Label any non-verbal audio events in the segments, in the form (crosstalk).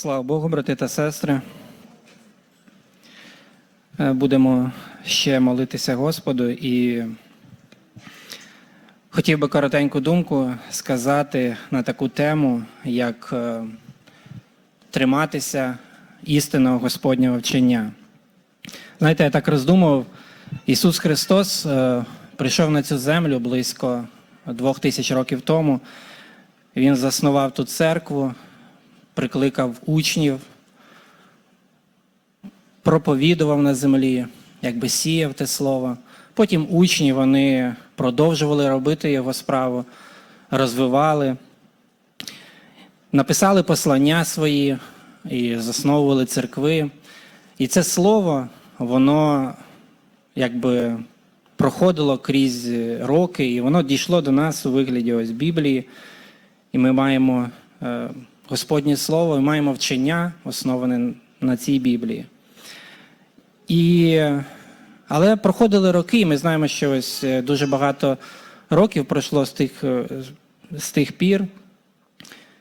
Слава Богу, брати та сестри. Е, Будемо ще молитися Господу і хотів би коротеньку думку сказати на таку тему, як е, триматися істинного Господнього вчення. Знаєте, я так роздумував, Ісус Христос е, прийшов на цю землю близько двох тисяч років тому. Він заснував тут церкву, прикликав учнів, проповідував на землі, якби сіяв те слово. Потім учні вони продовжували робити його справу, розвивали, написали послання свої і засновували церкви. І це слово, воно якби проходило крізь роки, і воно дійшло до нас у вигляді ось Біблії. І ми маємо е, Господнє Слово, і маємо вчення, основане на цій Біблії. І, але проходили роки, і ми знаємо, що ось е, дуже багато років пройшло з тих, е, з тих пір.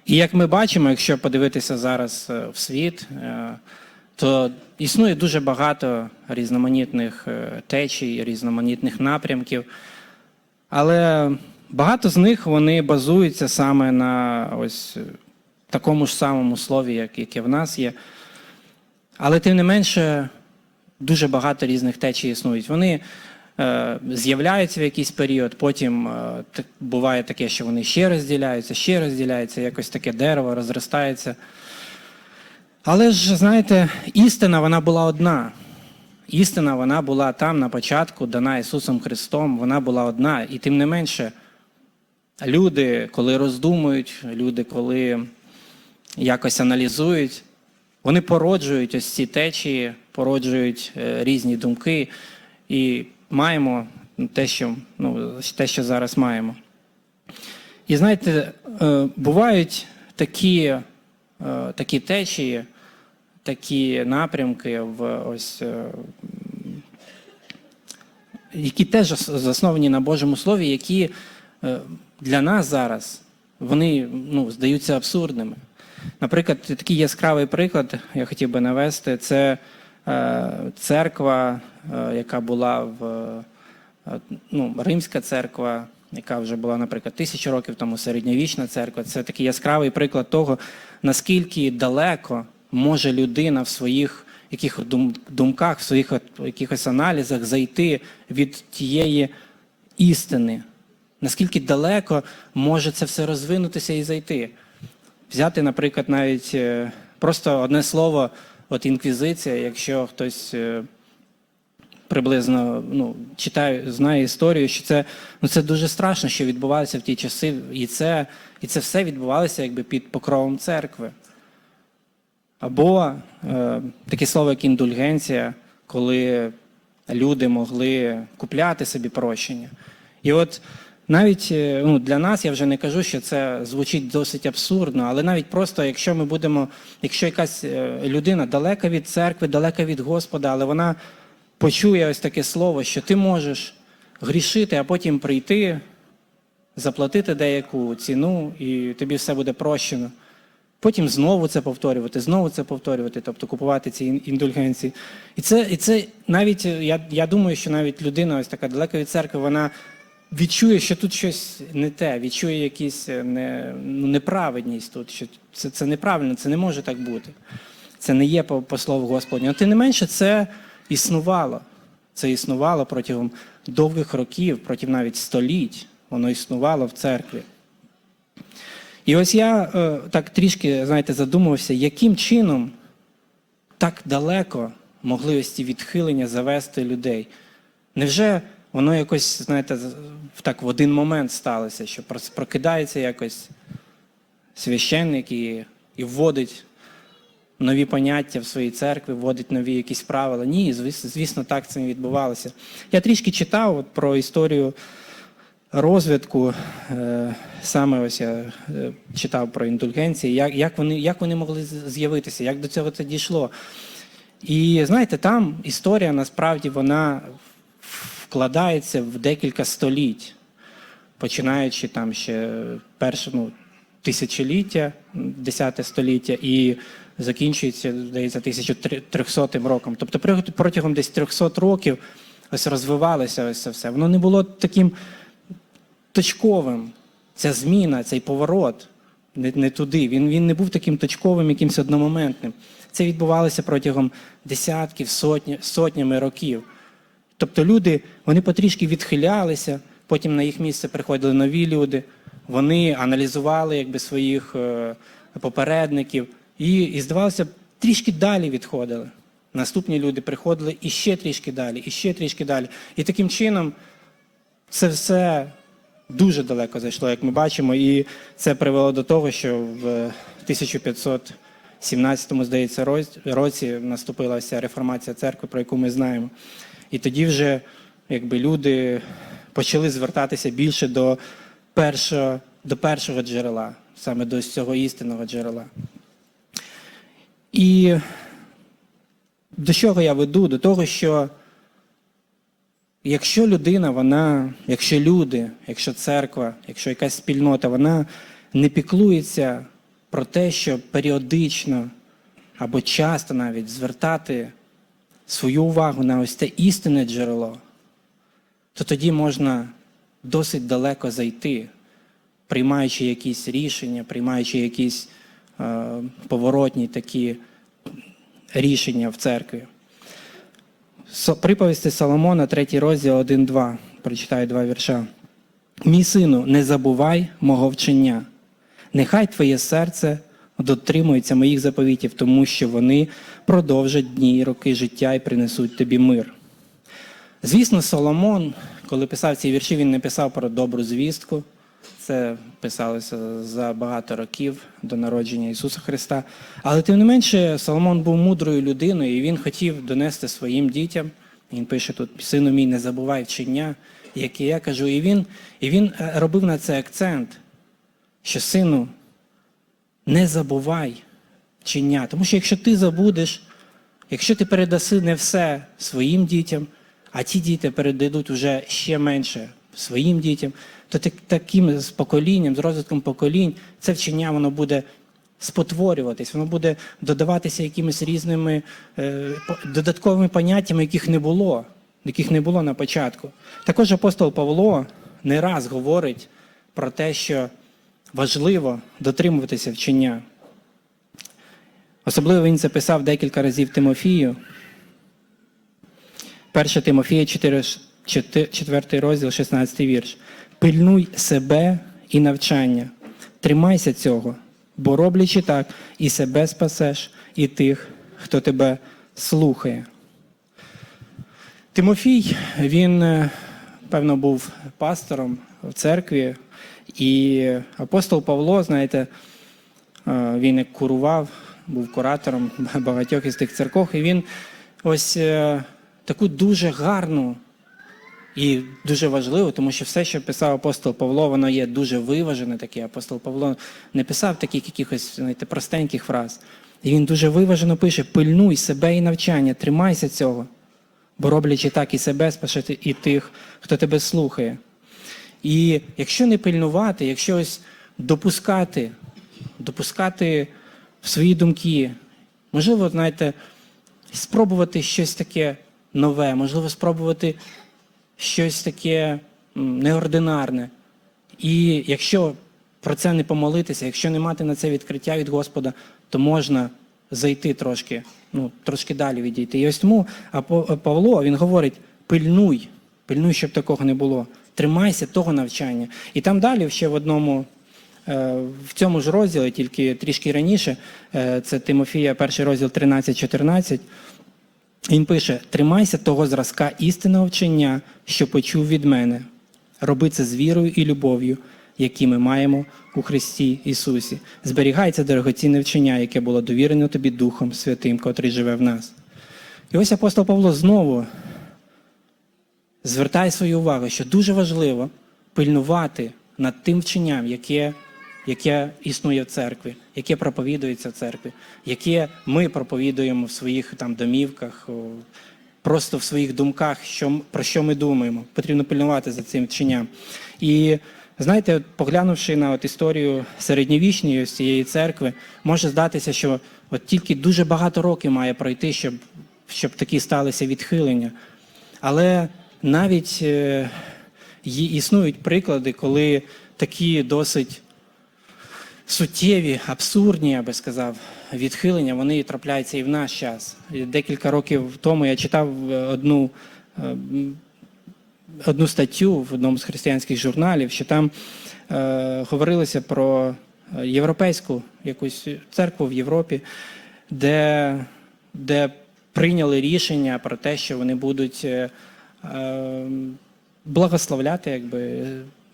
І як ми бачимо, якщо подивитися зараз е, в світ, то існує дуже багато різноманітних течій, різноманітних напрямків. Але багато з них вони базуються саме на ось такому ж самому слові, як, яке в нас є. Але тим не менше, дуже багато різних течій існують. Вони е, з'являються в якийсь період, потім е, буває таке, що вони ще розділяються, ще розділяються, якось таке дерево розростається. Але ж, знаєте, істина вона була одна. Істина вона була там на початку, дана Ісусом Христом, вона була одна. І тим не менше, люди, коли роздумують, люди, коли якось аналізують, вони породжують ось ці течії, породжують е, різні думки і маємо те, що, ну, те, що зараз маємо. І знаєте, е, бувають такі, е, такі течії, такі напрямки в ось. які теж засновані на Божому Слові, які для нас зараз вони ну, здаються абсурдними. Наприклад, такий яскравий приклад, я хотів би навести, це е, церква, е, яка була в е, ну, Римська церква, яка вже була, наприклад, тисячу років тому середньовічна церква. Це такий яскравий приклад того, наскільки далеко може людина в своїх яких думках, в своїх якихось аналізах зайти від тієї істини. Наскільки далеко може це все розвинутися і зайти. Взяти, наприклад, навіть е, просто одне слово, от інквізиція, якщо хтось е, приблизно ну, читає, знає історію, що це, ну, це дуже страшно, що відбувалося в ті часи, і це, і це все відбувалося якби під покровом церкви. Або е, таке слово, як індульгенція, коли люди могли купляти собі прощення. І от навіть е, ну, для нас я вже не кажу, що це звучить досить абсурдно, але навіть просто, якщо ми будемо, якщо якась е, людина далека від церкви, далека від Господа, але вона почує ось таке слово, що ти можеш грішити, а потім прийти, заплатити деяку ціну, і тобі все буде прощено. Потім знову це повторювати, знову це повторювати, тобто купувати ці індульгенції. І це, і це навіть, е, я, я думаю, що навіть людина, ось така далека від церкви, вона відчує, що тут щось не те, відчує якісь е, не, ну, неправедність тут, що це, це неправильно, це не може так бути. Це не є по, по слову Господнього. Тим не менше, це існувало. Це існувало протягом довгих років, протягом навіть століть. Воно існувало в церкві. І ось я е, так трішки, знаєте, задумався, яким чином так далеко могли ось ці відхилення завести людей. Невже воно якось, знаєте, так в один момент сталося, що прокидається якось священник і, і вводить нові поняття в своїй церкві, вводить нові якісь правила? Ні, звісно, так це не відбувалося. Я трішки читав от, про історію розвитку, е, саме ось я е, читав про індульгенції, як, як, вони, як вони могли з'явитися, як до цього це дійшло. І знаєте, там історія насправді вона вкладається в декілька століть, починаючи там ще перше, ну, тисячоліття, 10 століття, і закінчується, здається, 1300 роком. Тобто протягом десь 300 років ось розвивалося ось це все. Воно не було таким точковим. Ця зміна, цей поворот не, не туди. Він, він не був таким точковим, якимось одномоментним. Це відбувалося протягом десятків, сотні, сотнями років. Тобто люди вони потрішки відхилялися, потім на їх місце приходили нові люди, вони аналізували якби, своїх е, попередників і, і, здавалося, трішки далі відходили. Наступні люди приходили і ще трішки далі, і ще трішки далі. І таким чином це все дуже далеко зайшло, як ми бачимо, і це привело до того, що в 1517, здається, році наступила ця реформація церкви, про яку ми знаємо. І тоді вже якби, люди почали звертатися більше до першого, до першого джерела, саме до цього істинного джерела. І до чого я веду? До того, що Якщо людина, вона, якщо люди, якщо церква, якщо якась спільнота, вона не піклується про те, щоб періодично або часто навіть звертати свою увагу на ось те істинне джерело, то тоді можна досить далеко зайти, приймаючи якісь рішення, приймаючи якісь е, поворотні такі рішення в церкві. Приповісти Соломона, третій розділ 1-2. Прочитаю два вірша. Мій сину, не забувай мого вчення. Нехай твоє серце дотримується моїх заповітів, тому що вони продовжать дні і роки життя і принесуть тобі мир. Звісно, Соломон, коли писав ці вірші, він не писав про добру звістку. Це писалося за багато років до народження Ісуса Христа. Але тим не менше, Соломон був мудрою людиною, і він хотів донести своїм дітям. Він пише тут: сину мій, не забувай вчення, яке я кажу. І він, і він е, робив на це акцент, що сину, не забувай вчення. Тому що якщо ти забудеш, якщо ти передаси не все своїм дітям, а ті діти передадуть вже ще менше своїм дітям, то так- таким з поколінням, з розвитком поколінь, це вчення воно буде спотворюватись, воно буде додаватися якимись різними е, додатковими поняттями, яких не було, яких не було на початку. Також апостол Павло не раз говорить про те, що важливо дотримуватися вчення. Особливо він це писав декілька разів Тимофію. 1 Тимофія 4, 4 розділ, 16 вірш. Пильнуй себе і навчання. Тримайся цього, бо роблячи так, і себе спасеш, і тих, хто тебе слухає. Тимофій, він, е, певно, був пастором в церкві, і апостол Павло, знаєте, е, він курував, був куратором (laughs) багатьох із тих церков, і він ось е, таку дуже гарну і дуже важливу, тому що все, що писав апостол Павло, воно є дуже виважене таке. Апостол Павло не писав таких якихось знаєте, простеньких фраз. І він дуже виважено пише: пильнуй себе і навчання, тримайся цього, бо роблячи так і себе, спасати і тих, хто тебе слухає. І якщо не пильнувати, якщо ось допускати, допускати в свої думки, можливо, знаєте, спробувати щось таке нове, можливо, спробувати щось таке неординарне. І якщо про це не помолитися, якщо не мати на це відкриття від Господа, то можна зайти трошки, ну, трошки далі відійти. І ось тому Апо- Павло він говорить: пильнуй, пильнуй, щоб такого не було. Тримайся того навчання. І там далі, ще в одному, е, в цьому ж розділі, тільки трішки раніше, е, це Тимофія, перший розділ 13-14. Він пише: тримайся того зразка істинного вчення, що почув від мене. Роби це з вірою і любов'ю, які ми маємо у Христі Ісусі. Зберігай дорогоцінне вчення, яке було довірено тобі Духом Святим, котрий живе в нас. І ось апостол Павло знову звертає свою увагу, що дуже важливо пильнувати над тим вченням, яке, яке існує в церкві, яке проповідується в церкві, яке ми проповідуємо в своїх там домівках, просто в своїх думках, що, про що ми думаємо. Потрібно пильнувати за цим вченням. І Знаєте, поглянувши на от історію середньовічної ось цієї церкви, може здатися, що от тільки дуже багато років має пройти, щоб, щоб такі сталися відхилення. Але навіть е, існують приклади, коли такі досить суттєві, абсурдні, я би сказав, відхилення, вони трапляються і в наш час. Декілька років тому я читав е, одну, е, одну статтю в одному з християнських журналів, що там е, говорилося про е, європейську якусь церкву в Європі, де, де прийняли рішення про те, що вони будуть е, е, благословляти, якби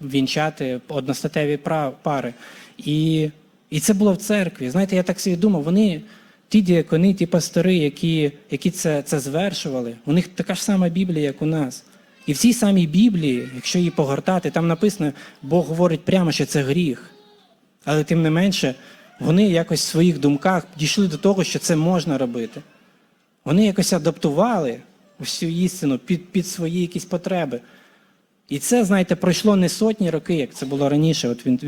вінчати одностатеві пари. І, і це було в церкві. Знаєте, я так собі думав, вони, ті діякони, ті пастори, які, які це, це звершували, у них така ж сама Біблія, як у нас. І в цій самій Біблії, якщо її погортати, там написано, Бог говорить прямо, що це гріх. Але тим не менше, вони якось в своїх думках дійшли до того, що це можна робити. Вони якось адаптували всю істину під, під свої якісь потреби. І це, знаєте, пройшло не сотні років, як це було раніше, от він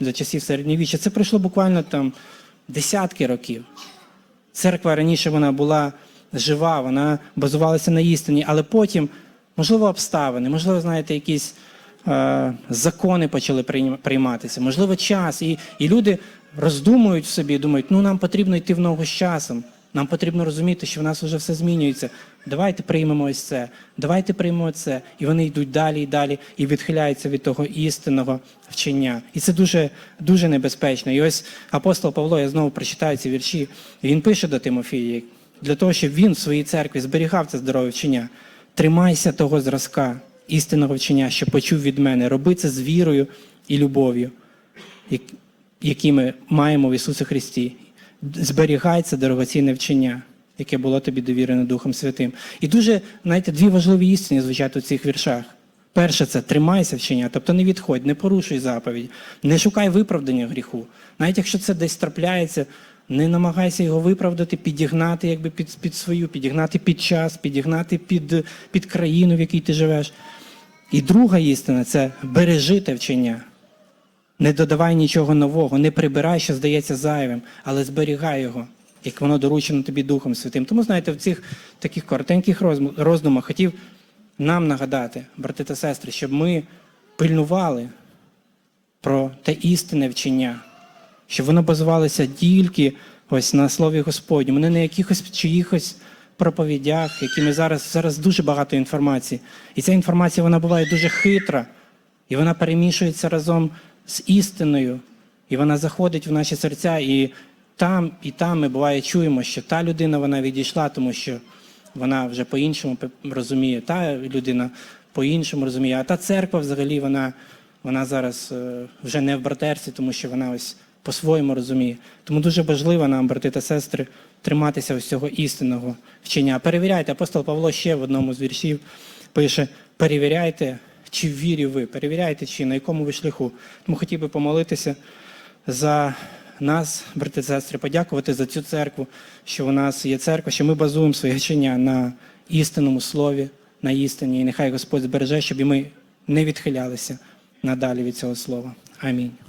за часів середньовіччя. Це пройшло буквально там десятки років. Церква раніше вона була жива, вона базувалася на істині, але потім, можливо, обставини, можливо, знаєте, якісь е, закони почали прийм- прийматися, можливо, час. І, і люди роздумують собі, думають, ну нам потрібно йти в ногу з часом. Нам потрібно розуміти, що в нас вже все змінюється. Давайте приймемо ось це, давайте приймемо це. І вони йдуть далі і далі і відхиляються від того істинного вчення. І це дуже, дуже небезпечно. І ось апостол Павло, я знову прочитаю ці вірші. Він пише до Тимофія, для того, щоб він в своїй церкві зберігав це здорове вчення. Тримайся того зразка істинного вчення, що почув від мене. Роби це з вірою і любов'ю, які ми маємо в Ісусі Христі. Зберігай це дорогоцінне вчення, яке було тобі довірено Духом Святим. І дуже, знаєте, дві важливі істини звучать у цих віршах. Перше, це тримайся вчення, тобто не відходь, не порушуй заповідь, не шукай виправдання гріху. Навіть якщо це десь трапляється, не намагайся його виправдати, підігнати якби під, під свою, підігнати під час, підігнати під, під країну, в якій ти живеш. І друга істина це бережи те вчення. Не додавай нічого нового, не прибирай, що здається зайвим, але зберігай його, як воно доручено тобі Духом Святим. Тому, знаєте, в цих таких коротеньких роздумах хотів нам нагадати, брати та сестри, щоб ми пильнували про те істинне вчення, щоб воно базувалося тільки ось на слові Господньому, не на якихось чиїхось проповідях, які ми зараз, зараз дуже багато інформації. І ця інформація вона буває дуже хитра, і вона перемішується разом з істиною, і вона заходить в наші серця, і там, і там ми буває чуємо, що та людина вона відійшла, тому що вона вже по-іншому розуміє, та людина по-іншому розуміє, а та церква взагалі вона, вона зараз е, вже не в братерстві, тому що вона ось по-своєму розуміє. Тому дуже важливо нам, брати та сестри, триматися ось істинного вчення. Перевіряйте, апостол Павло ще в одному з віршів пише: перевіряйте, чи в вірі ви, перевіряйте, чи на якому ви шляху. Тому хотів би помолитися за нас, брати сестри, подякувати за цю церкву, що у нас є церква, що ми базуємо своє вчення на істинному слові, на істині. І нехай Господь збереже, щоб і ми не відхилялися надалі від цього слова. Амінь.